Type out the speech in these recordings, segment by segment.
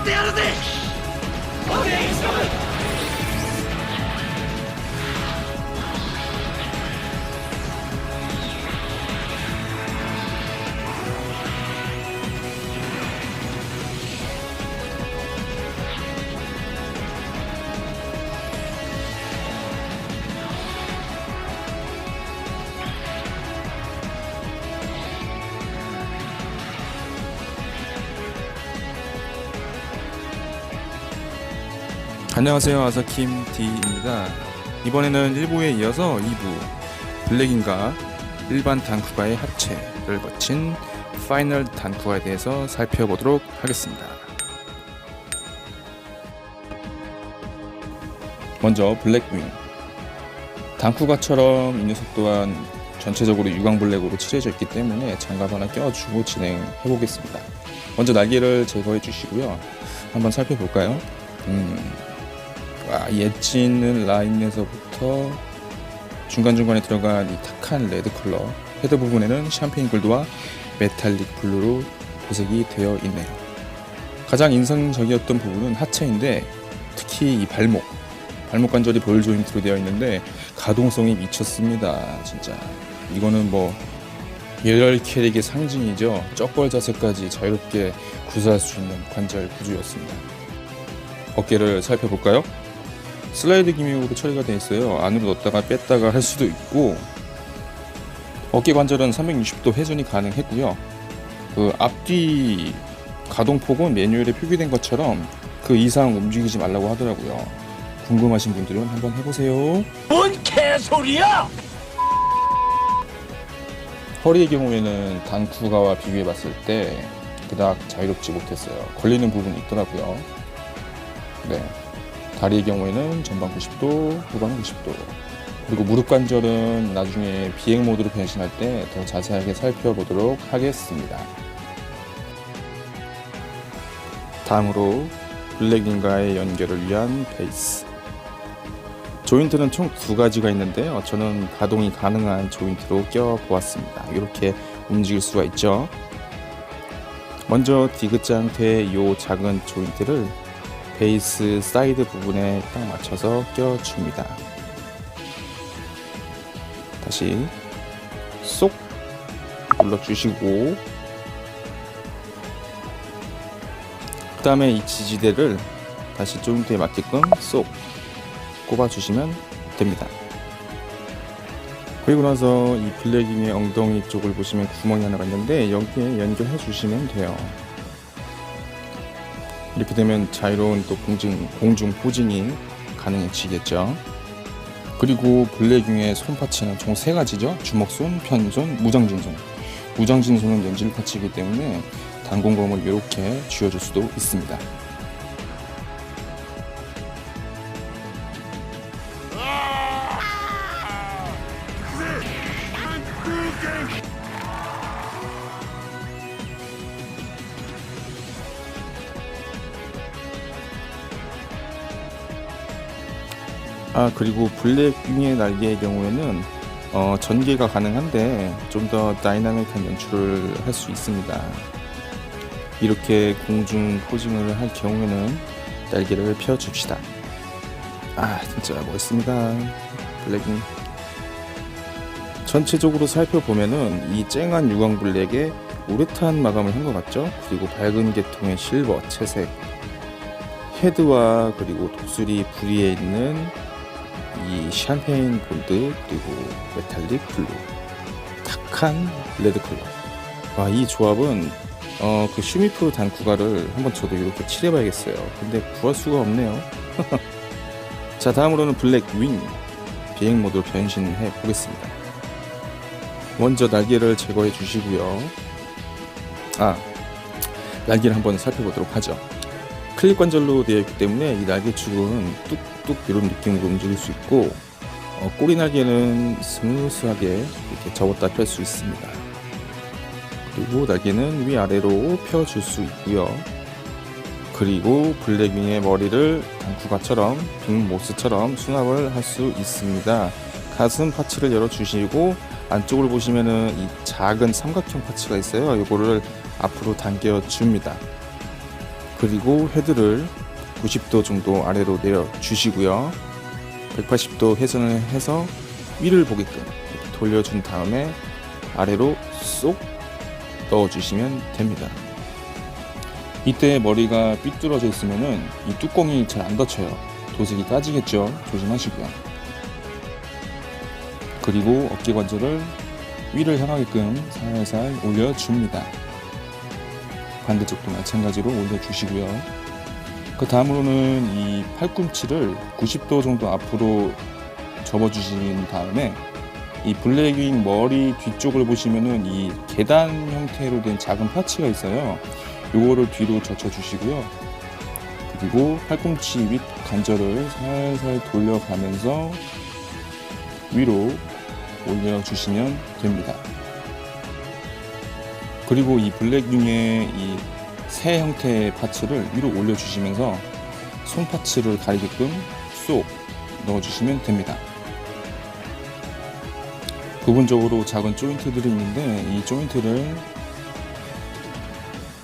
ってやるぜ。 안녕하세요. 아사킴 D입니다. 이번에는 1부에 이어서 2부 블랙인가 일반 단쿠가의 합체를 거친 파이널 단쿠가에 대해서 살펴보도록 하겠습니다. 먼저 블랙윙. 단쿠가처럼 이 녀석 또한 전체적으로 유광 블랙으로 칠해져 있기 때문에 장갑 하나 껴주고 진행해 보겠습니다. 먼저 날개를 제거해 주시고요. 한번 살펴볼까요? 음, 와, 엣지는 라인에서부터 중간중간에 들어간 이 탁한 레드 컬러 헤드 부분에는 샴페인 골드와 메탈릭 블루로 도색이 되어 있네요. 가장 인상적이었던 부분은 하체인데 특히 이 발목 발목 관절이 볼 조인트로 되어 있는데 가동성이 미쳤습니다. 진짜 이거는 뭐 열혈 캐릭의 상징이죠. 쩍벌 자세까지 자유롭게 구사할 수 있는 관절 구조였습니다. 어깨를 살펴볼까요? 슬라이드 기믹으로 처리가 되어 있어요. 안으로 넣었다가 뺐다가 할 수도 있고 어깨 관절은 360도 회전이 가능했고요. 그 앞뒤 가동폭은 매뉴얼에 표기된 것처럼 그 이상 움직이지 말라고 하더라고요. 궁금하신 분들은 한번 해보세요. 뭔 개소리야 허리의 경우에는 단쿠가와 비교해 봤을 때 그닥 자유롭지 못했어요. 걸리는 부분이 있더라고요. 네. 다리의 경우에는 전방 90도, 후방 90도. 그리고 무릎 관절은 나중에 비행 모드로 변신할 때 더 자세하게 살펴보도록 하겠습니다. 다음으로 블랙인가의 연결을 위한 베이스. 조인트는 총 두 가지가 있는데 어, 저는 가동이 가능한 조인트로 껴 보았습니다. 이렇게 움직일 수가 있죠. 먼저 디귿자 형태의 이 작은 조인트를 베이스 사이드 부분에 딱 맞춰서 껴줍니다. 다시 쏙 눌러주시고 그 다음에 이 지지대를 다시 조인트에 맞게끔 쏙 꼽아주시면 됩니다. 그리고 나서 이 블랙윙의 엉덩이 쪽을 보시면 구멍이 하나가 있는데 여기에 연결해 주시면 돼요. 이렇게 되면 자유로운 또 공중, 공중 포징이 가능해지겠죠. 그리고 블랙윙의 손 파츠는 총 세 가지죠. 주먹손, 편손, 무장진손. 무장진손은 연질 파츠이기 때문에 단공검을 이렇게 쥐어줄 수도 있습니다. 아 그리고 블랙 윙의 날개의 경우에는 어, 전개가 가능한데 좀 더 다이나믹한 연출을 할 수 있습니다. 이렇게 공중 포징을 할 경우에는 날개를 펴줍시다. 아 진짜 멋있습니다. 블랙윙. 전체적으로 살펴보면은 이 쨍한 유광 블랙에 우레탄 마감을 한 것 같죠? 그리고 밝은 계통의 실버, 채색, 헤드와 그리고 독수리 부리에 있는 이 샴페인 골드 그리고 메탈릭 블루. 탁한 레드 컬러. 와 이 조합은 어 그 슈미프 단쿠가를 한번 저도 이렇게 칠해봐야겠어요. 근데 구할 수가 없네요. 자 다음으로는 블랙 윙 비행 모드로 변신해 보겠습니다. 먼저 날개를 제거해 주시고요. 아 날개를 한번 살펴보도록 하죠. 클립 관절로 되어 있기 때문에 이 날개축은 뚝 뚝 이런 느낌으로 움직일 수 있고 어, 꼬리 날개는 스무스하게 이렇게 접었다 펼 수 있습니다. 그리고 날개는 위아래로 펴줄 수 있고요. 그리고 블랙윙의 머리를 단쿠가처럼 빅모스처럼 수납을 할 수 있습니다. 가슴 파츠를 열어주시고 안쪽을 보시면은 이 작은 삼각형 파츠가 있어요. 이거를 앞으로 당겨 줍니다. 그리고 헤드를 90도 정도 아래로 내려 주시고요. 180도 회전을 해서 위를 보게끔 돌려준 다음에 아래로 쏙 넣어주시면 됩니다. 이때 머리가 삐뚤어져 있으면은 이 뚜껑이 잘 안 닫혀요. 도색이 까지겠죠. 조심하시고요. 그리고 어깨 관절을 위를 향하게끔 살살 올려줍니다. 반대쪽도 마찬가지로 올려주시고요. 그 다음으로는 이 팔꿈치를 90도 정도 앞으로 접어주신 다음에 이 블랙윙 머리 뒤쪽을 보시면은 이 계단 형태로 된 작은 파츠가 있어요. 요거를 뒤로 젖혀주시고요. 그리고 팔꿈치 윗 관절을 살살 돌려가면서 위로 올려주시면 됩니다. 그리고 이 블랙윙의 이 새 형태의 파츠를 위로 올려주시면서 손 파츠를 가리게끔 쏙 넣어주시면 됩니다. 부분적으로 작은 조인트들이 있는데 이 조인트를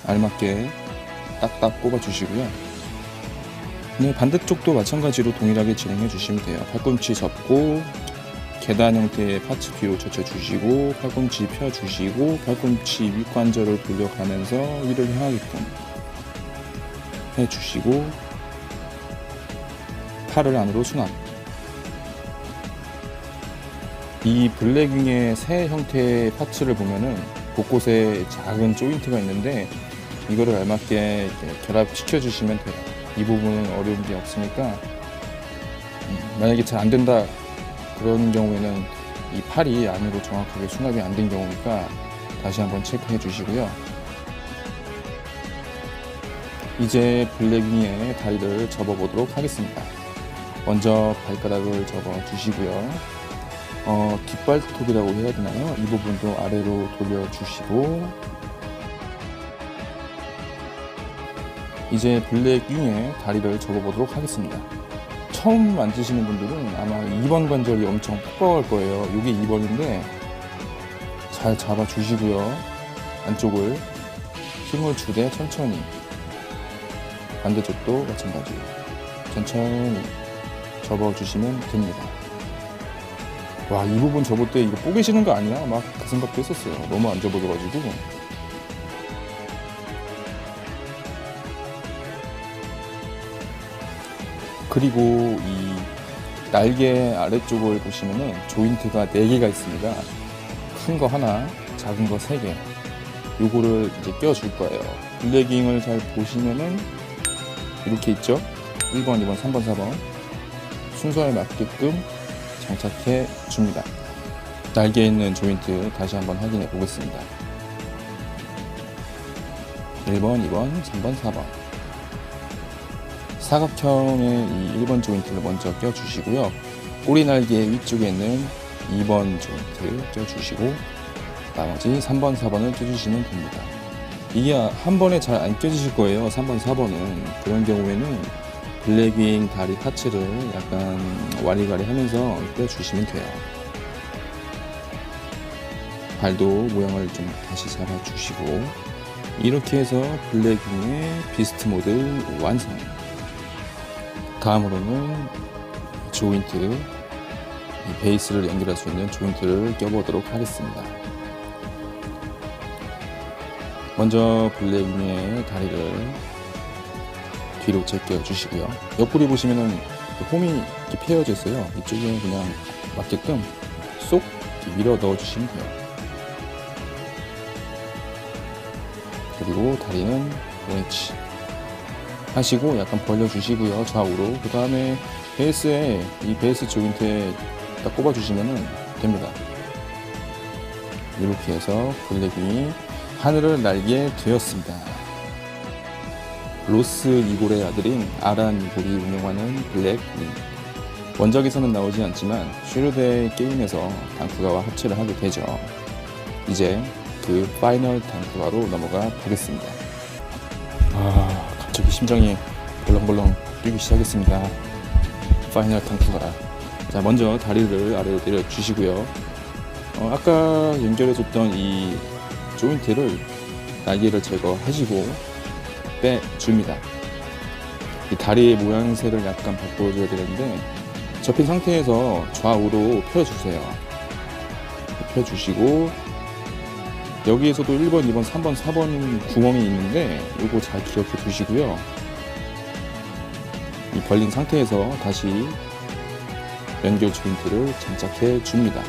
알맞게 딱딱 꼽아 주시고요. 네, 반대쪽도 마찬가지로 동일하게 진행해 주시면 돼요. 팔꿈치 접고 계단 형태의 파츠 뒤로 젖혀 주시고 팔꿈치 펴 주시고 팔꿈치 윗관절을 돌려가면서 위를 향하게끔 해 주시고 팔을 안으로 수납 이 블랙윙의 새 형태의 파츠를 보면은 곳곳에 작은 조인트가 있는데 이거를 알맞게 결합시켜 주시면 돼요. 이 부분은 어려운 게 없으니까 음, 만약에 잘 안 된다 그런 경우에는 이 팔이 안으로 정확하게 수납이 안 된 경우니까 다시 한번 체크해 주시고요. 이제 블랙윙의 다리를 접어 보도록 하겠습니다. 먼저 발가락을 접어 주시고요. 어, 깃발톱이라고 해야 되나요? 이 부분도 아래로 돌려주시고 이제 블랙윙의 다리를 접어보도록 하겠습니다. 처음 만지시는 분들은 아마 2번 관절이 엄청 뻑뻑할 거예요. 이게 2번인데 잘 잡아주시고요. 안쪽을 힘을 주되 천천히 반대쪽도 마찬가지로 천천히 접어주시면 됩니다. 와, 이 부분 접을 때 이거 뽀개시는 거 아니야? 막 그 생각도 했었어요. 너무 안 접어져가지고. 그리고 이 날개 아래쪽을 보시면은 조인트가 4개가 있습니다. 큰 거 하나, 작은 거 3개. 요거를 이제 껴줄 거예요. 블랙잉을 잘 보시면은 이렇게 있죠? 1번, 2번, 3번, 4번. 순서에 맞게끔 장착해 줍니다. 날개에 있는 조인트 다시 한번 확인해 보겠습니다. 1번, 2번, 3번, 4번. 사각형의 이 1번 조인트를 먼저 껴주시고요. 꼬리 날개 위쪽에 있는 2번 조인트 껴주시고 나머지 3번, 4번을 껴주시면 됩니다. 이게 한 번에 잘 안 껴지실 거예요. 3번, 4번은. 그런 경우에는 블랙윙 다리 파츠를 약간 와리가리 하면서 껴주시면 돼요. 발도 모양을 좀 다시 잡아주시고 이렇게 해서 블랙윙의 비스트 모드 완성. 다음으로는 조인트, 이 베이스를 연결할 수 있는 조인트를 껴보도록 하겠습니다. 먼저 블랙윙의 다리를 뒤로 제껴 주시고요. 옆구리 보시면은 홈이 이렇게 펴져 있어요. 이쪽에 그냥 맞게끔 쏙 밀어 넣어 주시면 돼요. 그리고 다리는 왼치 하시고 약간 벌려 주시고요. 좌우로. 그 다음에 베이스에 이 베이스 조인트에 딱 꼽아 주시면 됩니다. 이렇게 해서 블랙이 하늘을 날게 되었습니다. 로스 이골의 아들인 아란 이골이 운영하는 블랙 윙. 원작에서는 나오지 않지만 슈르데 게임에서 단크가와 합체를 하게 되죠. 이제 그 파이널 단크가로 넘어가 보겠습니다. 심장이 벌렁벌렁 뛰기 시작했습니다. 파이널 단크가. 자, 먼저 다리를 아래로 내려 주시고요. 어, 아까 연결해줬던 이 조인트를 날개를 제거하시고 빼줍니다. 이 다리의 모양새를 약간 바꿔줘야 되는데 접힌 상태에서 좌우로 펴주세요. 펴주시고 여기에서도 1번, 2번, 3번, 4번 구멍이 있는데 이거 잘 기억해 두시고요. 이 벌린 상태에서 다시 연결 조인트를 장착해 줍니다.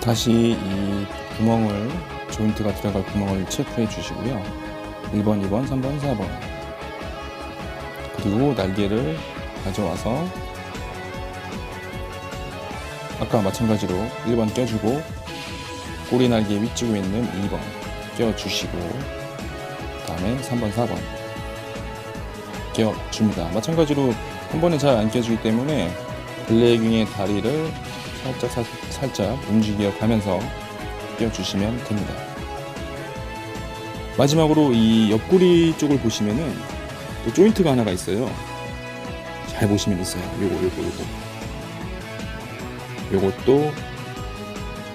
다시 이 구멍을 조인트가 들어갈 구멍을 체크해 주시고요. 1번, 2번, 3번, 4번. 그리고 날개를 가져와서 아까 마찬가지로 1번 껴주고 꼬리 날개 위쪽에 있는 2번 껴주시고 그다음에 3번, 4번 껴줍니다. 마찬가지로 한 번에 잘 안 껴주기 때문에 블랙윙의 다리를 살짝 살, 살짝 움직여 가면서 껴주시면 됩니다. 마지막으로 이 옆구리 쪽을 보시면은 또 조인트가 하나가 있어요. 잘 보시면 있어요. 요거 요거 요거. 요것도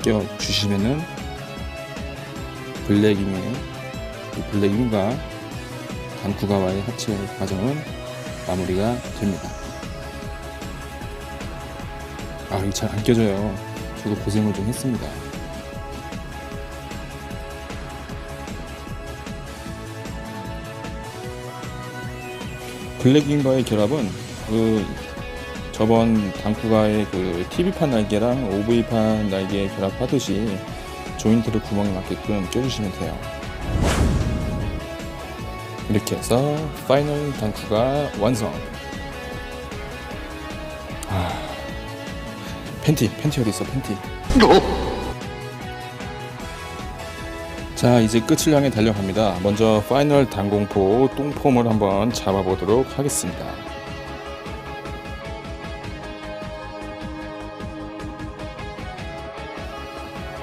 껴주시면은 블랙윙의 이 블랙윙과 단쿠가와의 합체 과정은 마무리가 됩니다. 아, 이거 잘안 껴져요. 저도 고생을 좀 했습니다. 블랙윙과의 결합은 그 저번 당쿠가의 그 TV판 날개랑 OV판 날개 결합하듯이 조인트를 구멍에 맞게끔 껴주시면 돼요. 이렇게 해서 파이널 단쿠가 완성. 아, 팬티, 팬티 어디 있어, 팬티. 자, 이제 끝을 향해 달려갑니다. 먼저 파이널 단공포 똥폼을 한번 잡아보도록 하겠습니다.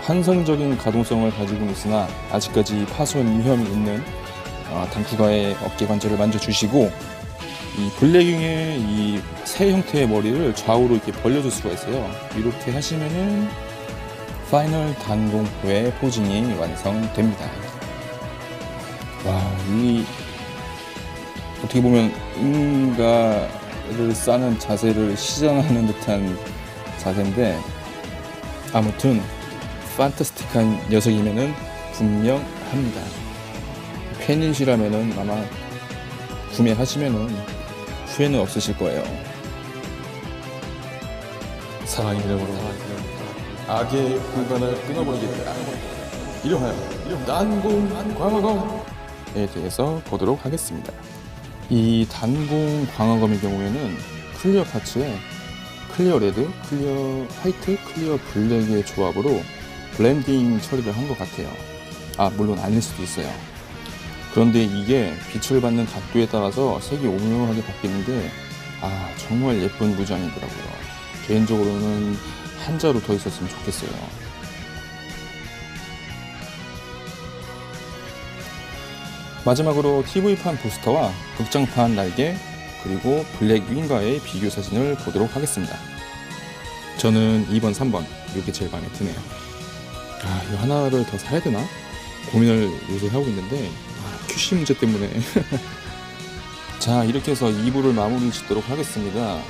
한성적인 가동성을 가지고 있으나 아직까지 파손 위험이 있는 어, 단쿠가의 어깨 관절을 만져주시고 이 블랙윙의 이 새 형태의 머리를 좌우로 이렇게 벌려줄 수가 있어요. 이렇게 하시면은 파이널 단공포의 포징이 완성됩니다. 와, 이 어떻게 보면 인가를 싸는 자세를 시전하는 듯한 자세인데 아무튼 판타스틱한 녀석이면은 분명합니다. 팬이시라면은 아마 구매하시면은 후회는 없으실 거예요. 사랑의 이름으로 악의 공간을 끊어버리겠다. 이러하여 난공 광화검에 대해서 보도록 하겠습니다. 이 단공 광화검의 경우에는 클리어 파츠에 클리어 레드, 클리어 화이트, 클리어 블랙의 조합으로 블렌딩 처리를 한 것 같아요. 아, 물론 아닐 수도 있어요. 그런데 이게 빛을 받는 각도에 따라서 색이 오묘하게 바뀌는데, 아, 정말 예쁜 무장이더라고요. 개인적으로는 한자로 더 있었으면 좋겠어요. 마지막으로 TV판 부스터와 극장판 날개, 그리고 블랙 윙과의 비교 사진을 보도록 하겠습니다. 저는 2번, 3번, 이게 제일 마음에 드네요. 아, 이거 하나를 더 사야 되나? 고민을 요새 하고 있는데, 아, QC 문제 때문에. 자, 이렇게 해서 2부를 마무리 짓도록 하겠습니다.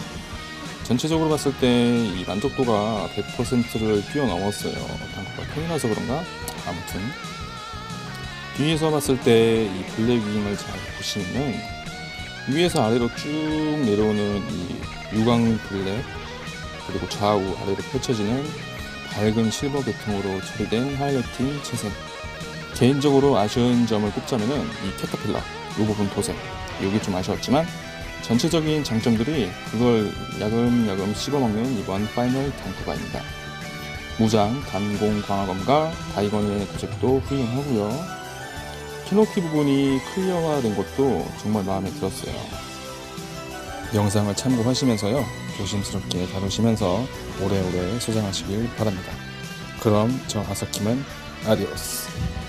전체적으로 봤을 때 이 만족도가 100%를 뛰어넘었어요. 단가가 톤이라서 그런가? 아무튼. 뒤에서 봤을 때 이 블랙 윙을 잘 보시면은 위에서 아래로 쭉 내려오는 이 유광 블랙 그리고 좌우 아래로 펼쳐지는 밝은 실버 계통으로 처리된 하이라이팅 채색 개인적으로 아쉬운 점을 꼽자면은 이 캐터필러 이 부분 도색 이게 좀 아쉬웠지만 전체적인 장점들이 그걸 야금야금 씹어먹는 이번 파이널 단투가입니다. 무장, 단공 광화검과 다이건의 도색도 훌륭하고요. 키노키 부분이 클리어화된 것도 정말 마음에 들었어요. 영상을 참고하시면서요. 조심스럽게 다루시면서 오래오래 소장하시길 바랍니다. 그럼 저 아사키만 아디오스.